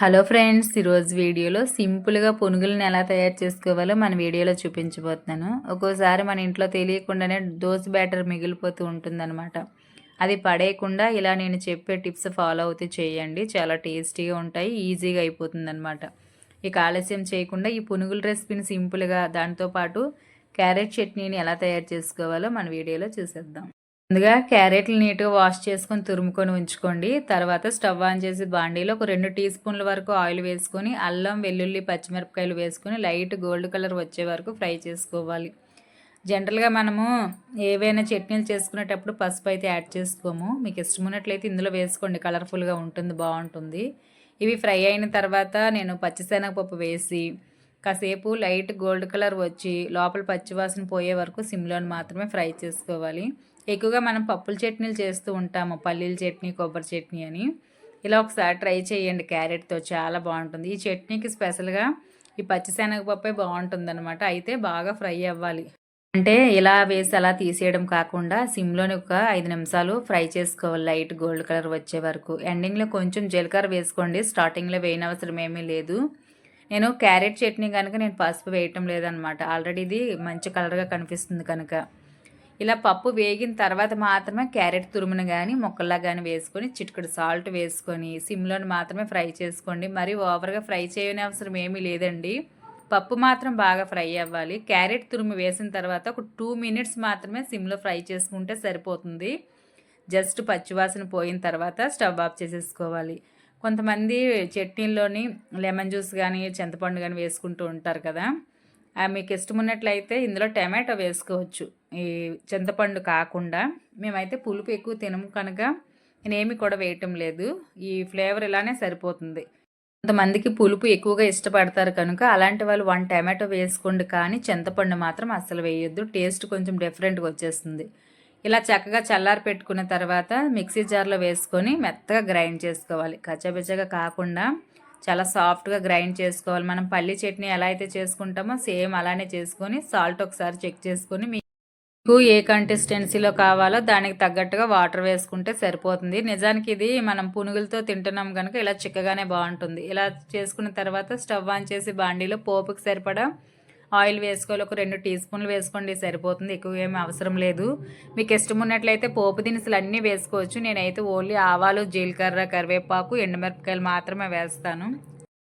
Hello friends ఈరోజు వీడియోలో సింపుల్గా పునుగులను ఎలా తయారు చేసుకోవాలో మన వీడియోలో చూపించబోతున్నాను. ఒక్కోసారి మన ఇంట్లో తెలియకుండానే దోశ బ్యాటర్ మిగిలిపోతూ ఉంటుందన్నమాట. అది పడేయకుండా ఇలా నేను చెప్పే టిప్స్ ఫాలో అవుతూ చేయండి. చాలా టేస్టీగా ఉంటాయి ఈజీగా అయిపోతుందన్నమాట. ఇక ఆలస్యం చేయకుండా ఈ పునుగుల రెసిపీని సింపుల్గా దాంతోపాటు క్యారెట్ చట్నీని ఎలా తయారు చేసుకోవాలో మన వీడియోలో చూసేద్దాం. ముందుగా క్యారెట్లు నీట్గా వాష్ చేసుకొని తురుముకొని ఉంచుకోండి. తర్వాత స్టవ్ ఆన్ చేసి బాండీలో ఒక రెండు టీ స్పూన్ల వరకు ఆయిల్ వేసుకొని అల్లం వెల్లుల్లి పచ్చిమిరపకాయలు వేసుకొని లైట్ గోల్డ్ కలర్ వచ్చే వరకు ఫ్రై చేసుకోవాలి. జనరల్గా మనము ఏవైనా చట్నీలు చేసుకునేటప్పుడు పసుపు అయితే యాడ్ చేసుకోము. మీకు ఇష్టమైనట్లయితే ఇందులో వేసుకోండి. కలర్ఫుల్గా ఉంటుంది బాగుంటుంది. ఇవి ఫ్రై అయిన తర్వాత నేను పచ్చిశనగపప్పు వేసి కాసేపు లైట్ గోల్డ్ కలర్ వచ్చి లోపల పచ్చివాసన పోయే వరకు సిమ్లోని మాత్రమే ఫ్రై చేసుకోవాలి. ఎక్కువగా మనం పప్పుల చట్నీలు చేస్తూ ఉంటాము. పల్లీల చట్నీ కొబ్బరి చట్నీ అని. ఇలా ఒకసారి ట్రై చేయండి. క్యారెట్తో చాలా బాగుంటుంది. ఈ చట్నీకి స్పెషల్గా ఈ పచ్చిశనగపప్పే బాగుంటుంది అనమాట అయితే బాగా ఫ్రై అవ్వాలి. అంటే ఇలా వేసి అలా తీసేయడం కాకుండా సిమ్లోని ఒక ఐదు నిమిషాలు ఫ్రై చేసుకోవాలి. లైట్ గోల్డ్ కలర్ వచ్చే వరకు. ఎండింగ్లో కొంచెం జీలకర్ర వేసుకోండి. స్టార్టింగ్లో వేయనవసరం ఏమీ లేదు. నేను క్యారెట్ చట్నీ కనుక నేను పసుపు వేయటం లేదనమాట ఆల్రెడీ ఇది మంచి కలర్గా కనిపిస్తుంది కనుక. ఇలా పప్పు వేగిన తర్వాత మాత్రమే క్యారెట్ తురుమును కానీ ముక్కల్లా కానీ వేసుకొని చిటికడు సాల్ట్ వేసుకొని సిమ్లోని మాత్రమే ఫ్రై చేసుకోండి. మరి ఓవర్గా ఫ్రై చేయని అవసరం ఏమీ లేదండి. పప్పు మాత్రం బాగా ఫ్రై అవ్వాలి. క్యారెట్ తురుము వేసిన తర్వాత ఒక టూ మినిట్స్ మాత్రమే సిమ్లో ఫ్రై చేసుకుంటే సరిపోతుంది. జస్ట్ పచ్చివాసన పోయిన తర్వాత స్టవ్ ఆఫ్ చేసేసుకోవాలి. కొంతమంది చట్నీల్లోని లెమన్ జ్యూస్ కానీ చింతపండు కానీ వేసుకుంటూ ఉంటారు కదా. మీకు ఇష్టం ఉన్నట్లయితే ఇందులో టమాటో వేసుకోవచ్చు. ఈ చింతపండు కాకుండా. మేమైతే పులుపు ఎక్కువ తినము కనుక నేనేమి కూడా వేయటం లేదు. ఈ ఫ్లేవర్ ఇలానే సరిపోతుంది. కొంతమందికి పులుపు ఎక్కువగా ఇష్టపడతారు కనుక అలాంటి వాళ్ళు వన్ టమాటో వేసుకోండి కానీ చింతపండు మాత్రం అస్సలు వేయొద్దు. టేస్ట్ కొంచెం డిఫరెంట్గా వచ్చేస్తుంది. ఇలా చక్కగా చల్లారి పెట్టుకున్న తర్వాత మిక్సీ జార్లో వేసుకొని మెత్తగా గ్రైండ్ చేసుకోవాలి. కచ్చబిచ్చగా కాకుండా చాలా సాఫ్ట్గా గ్రైండ్ చేసుకోవాలి. మనం పల్లి చట్నీ ఎలా అయితే చేసుకుంటామో సేమ్ అలానే చేసుకొని సాల్ట్ ఒకసారి చెక్ చేసుకొని మీకు ఏ కన్సిస్టెన్సీలో కావాలో దానికి తగ్గట్టుగా వాటర్ వేసుకుంటే సరిపోతుంది. నిజానికి ఇది మనం పునుగులతో తింటున్నాం కనుక ఇలా చిక్కగానే బాగుంటుంది. ఇలా చేసుకున్న తర్వాత స్టవ్ ఆన్ చేసి బాండీలో పోపుకి సరిపడా ఆయిల్ వేసుకోవాలి. ఒక రెండు టీ స్పూన్లు వేసుకోండి సరిపోతుంది. ఎక్కువ ఏమి అవసరం లేదు. మీకు ఇష్టం ఉన్నట్లయితే పోపు దినుసులు అన్నీ వేసుకోవచ్చు. నేనైతే ఓన్లీ ఆవాలు జీలకర్ర కరివేపాకు ఎండుమిరపకాయలు మాత్రమే వేస్తాను.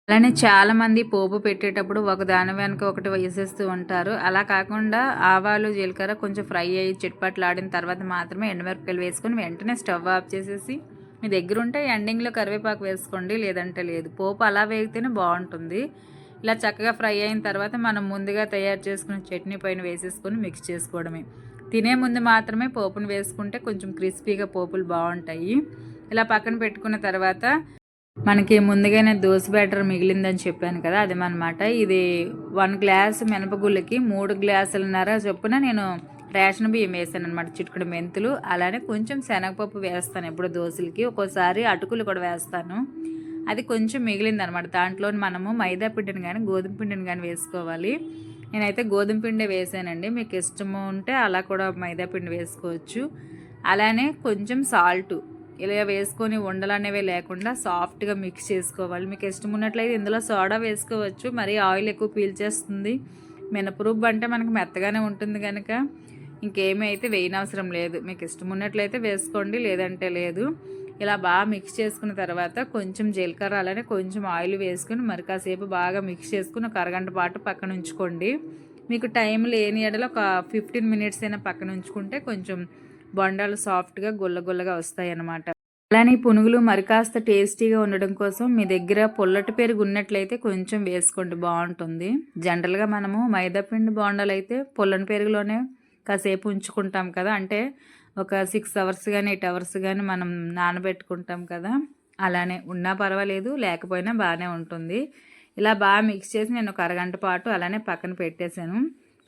అలానే చాలామంది పోపు పెట్టేటప్పుడు ఒక దాని వెనక ఒకటి వేసేస్తూ ఉంటారు. అలా కాకుండా ఆవాలు జీలకర్ర కొంచెం ఫ్రై అయ్యి చిట్పట్లు ఆడిన తర్వాత మాత్రమే ఎండుమిరపకాయలు వేసుకొని వెంటనే స్టవ్ ఆఫ్ చేసేసి మీ దగ్గర ఉంటే ఎండింగ్లో కరివేపాకు వేసుకోండి. లేదంటే లేదు. పోపు అలా వేగితేనే బాగుంటుంది. ఇలా చక్కగా ఫ్రై అయిన తర్వాత మనం ముందుగా తయారు చేసుకున్న చట్నీ పైన వేసేసుకొని మిక్స్ చేసుకోవడమే. తినే ముందు మాత్రమే పోపును వేసుకుంటే కొంచెం క్రిస్పీగా పోపులు బాగుంటాయి. ఇలా పక్కన పెట్టుకున్న తర్వాత మనకి ముందుగానే దోశ బ్యాటర్ మిగిలిందని చెప్పాను కదా అది అనమాట ఇది వన్ గ్లాస్ మినపగుళ్ళకి మూడు గ్లాసులన్నర చొప్పున నేను రేషన్ బియ్యం వేసాను అనమాట చిట్టుకుడు మెంతులు. అలానే కొంచెం శనగపప్పు వేస్తాను ఎప్పుడు దోశలకి. ఒక్కోసారి అటుకులు కూడా వేస్తాను. అది కొంచెం మిగిలింది అనమాట దాంట్లో మనము మైదా పిండిని కానీ గోధుమ పిండిని కానీ వేసుకోవాలి. నేనైతే గోధుమ పిండి వేసానండి. మీకు ఇష్టము ఉంటే అలా కూడా మైదా పిండి వేసుకోవచ్చు. అలానే కొంచెం సాల్ట్. ఇలా వేసుకొని ఉండలనేవి లేకుండా సాఫ్ట్గా మిక్స్ చేసుకోవాలి. మీకు ఇష్టం ఉన్నట్లయితే ఇందులో సోడా వేసుకోవచ్చు. మరి ఆయిల్ ఎక్కువ పీల్చేస్తుంది. మినపరూబ్ అంటే మనకు మెత్తగానే ఉంటుంది కనుక ఇంకేమీ అయితే వేయనవసరం లేదు. మీకు ఇష్టం ఉన్నట్లయితే వేసుకోండి. లేదంటే లేదు. ఇలా బాగా మిక్స్ చేసుకున్న తర్వాత కొంచెం జీలకర్ర అలానే కొంచెం ఆయిల్ వేసుకుని మరి కాసేపు బాగా మిక్స్ చేసుకుని ఒక అరగంట పాటు పక్కన ఉంచుకోండి. మీకు టైం లేని ఎడలో ఒక ఫిఫ్టీన్ మినిట్స్ అయినా పక్కన ఉంచుకుంటే కొంచెం బొండాలు సాఫ్ట్గా గుల్లగుల్లగా వస్తాయి అన్నమాట అలానే పునుగులు మరి కాస్త టేస్టీగా ఉండడం కోసం మీ దగ్గర పొల్లటి పెరుగు ఉన్నట్లయితే కొంచెం వేసుకోండి బాగుంటుంది. జనరల్గా మనము మైదాపిండి బోండాలు అయితే పొల్లని పెరుగులోనే కాసేపు ఉంచుకుంటాం కదా అంటే ఒక సిక్స్ అవర్స్ కానీ ఎయిట్ అవర్స్ కానీ మనం నానబెట్టుకుంటాం కదా అలానే ఉన్నా పర్వాలేదు లేకపోయినా బాగానే ఉంటుంది. ఇలా బాగా మిక్స్ చేసి నేను ఒక అరగంట పాటు అలానే పక్కన పెట్టేశాను.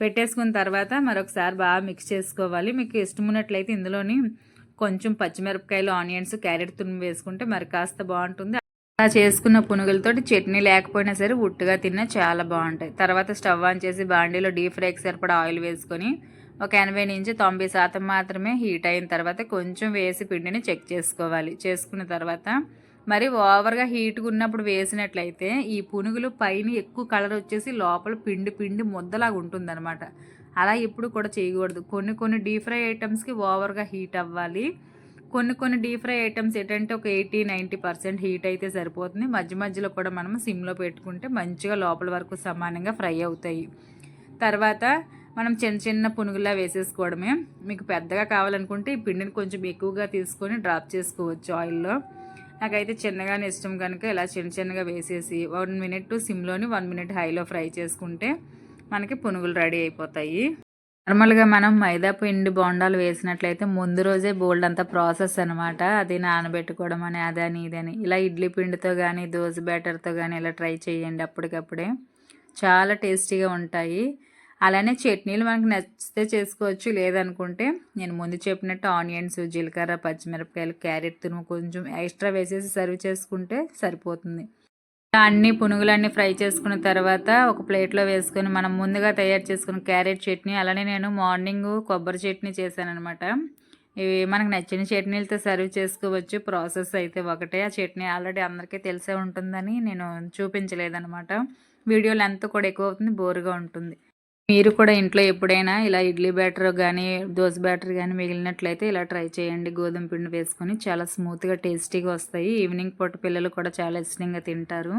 పెట్టేసుకున్న తర్వాత మరొకసారి బాగా మిక్స్ చేసుకోవాలి. మీకు ఇష్టం ఉన్నట్లయితే ఇందులోని కొంచెం పచ్చిమిరపకాయలు ఆనియన్స్ క్యారెట్ తురుము వేసుకుంటే మరి కాస్త బాగుంటుంది. అలా చేసుకున్న పునుగులతోటి చట్నీ లేకపోయినా సరే ఉట్టుగా తిన్నా చాలా బాగుంటాయి. తర్వాత స్టవ్ ఆన్ చేసి బాండీలో డీప్ ఫ్రైకి సరిపడా ఆయిల్ వేసుకొని ఒక ఎనభై నుంచి తొంభై శాతం మాత్రమే హీట్ అయిన తర్వాత కొంచెం వేసి పిండిని చెక్ చేసుకోవాలి. చేసుకున్న తర్వాత మరి ఓవర్గా హీట్గా ఉన్నప్పుడు వేసినట్లయితే ఈ పునుగులు పైన ఎక్కువ కలర్ వచ్చేసి లోపల పిండి పిండి ముద్దలాగా ఉంటుందన్నమాట. అలా ఎప్పుడు కూడా చేయకూడదు. కొన్ని కొన్ని డీప్ ఫ్రై ఐటమ్స్కి ఓవర్గా హీట్ అవ్వాలి. కొన్ని కొన్ని డీప్ ఫ్రై ఐటమ్స్ ఏంటంటే ఒక ఎయిటీ నైంటీ పర్సెంట్ హీట్ అయితే సరిపోతుంది. మధ్య మధ్యలో కూడా మనం సిమ్లో పెట్టుకుంటే మంచిగా లోపల వరకు సమానంగా ఫ్రై అవుతాయి. తర్వాత మనం చిన్న చిన్న పునుగులా వేసేసుకోవడమే. మీకు పెద్దగా కావాలనుకుంటే ఈ పిండిని కొంచెం ఎక్కువగా తీసుకొని డ్రాప్ చేసుకోవచ్చు ఆయిల్లో. నాకైతే చిన్నగానే ఇష్టం కనుక ఇలా చిన్న చిన్నగా వేసేసి వన్ మినిట్ సిమ్లోని వన్ మినిట్ హైలో ఫ్రై చేసుకుంటే మనకి పునుగులు రెడీ అయిపోతాయి. నార్మల్గా మనం మైదా పిండి బోండాలు వేసినట్లయితే ముందు రోజే బోల్డ్ అంతా ప్రాసెస్ అనమాట అది నానబెట్టుకోవడం అని అదని ఇదని ఇలా ఇడ్లీ పిండితో కానీ దోశ బ్యాటర్తో కానీ ఇలా ట్రై చేయండి అప్పటికప్పుడే. చాలా టేస్టీగా ఉంటాయి. అలానే చట్నీలు మనకు నచ్చితే చేసుకోవచ్చు. లేదనుకుంటే నేను ముందు చెప్పినట్టు ఆనియన్స్ జీలకర్ర పచ్చిమిరపకాయలు క్యారెట్ తురుము కొంచెం ఎక్స్ట్రా వేసేసి సర్వ్ చేసుకుంటే సరిపోతుంది. అన్ని పునుగులన్నీ ఫ్రై చేసుకున్న తర్వాత ఒక ప్లేట్లో వేసుకొని మనం ముందుగా తయారు చేసుకున్న క్యారెట్ చట్నీ అలానే నేను మార్నింగ్ కొబ్బరి చట్నీ చేశాను అనమాట ఇవి మనకు నచ్చిన చట్నీలతో సర్వ్ చేసుకోవచ్చు. ప్రాసెస్ అయితే ఒకటే. ఆ చట్నీ ఆల్రెడీ అందరికీ తెలిసే ఉంటుందని నేను చూపించలేదనమాట వీడియో లెంత్ కూడా ఎక్కువ అవుతుంది బోరుగా ఉంటుంది. మీరు కూడా ఇంట్లో ఎప్పుడైనా ఇలా ఇడ్లీ బ్యాటర్ కానీ దోశ బ్యాటర్ కానీ మిగిలినట్లయితే ఇలా ట్రై చేయండి. గోధుమ పిండి వేసుకొని చాలా స్మూత్గా టేస్టీగా వస్తాయి. ఈవినింగ్ పూట పిల్లలు కూడా చాలా ఇష్టంగా తింటారు.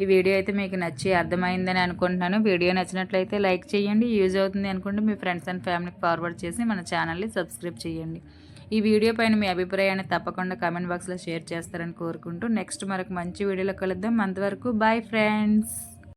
ఈ వీడియో అయితే మీకు నచ్చి అర్థమైందని అనుకుంటున్నాను. వీడియో నచ్చినట్లయితే లైక్ చేయండి. యూజ్ అవుతుంది అనుకుంటే మీ ఫ్రెండ్స్ అండ్ ఫ్యామిలీకి ఫార్వర్డ్ చేసి మన ఛానల్ని సబ్స్క్రైబ్ చేయండి. ఈ వీడియో పైన మీ అభిప్రాయాన్ని తప్పకుండా కామెంట్ బాక్స్లో షేర్ చేస్తారని కోరుకుంటూ నెక్స్ట్ మరొక మంచి వీడియోలో కలుద్దాం. అంతవరకు బాయ్ ఫ్రెండ్స్.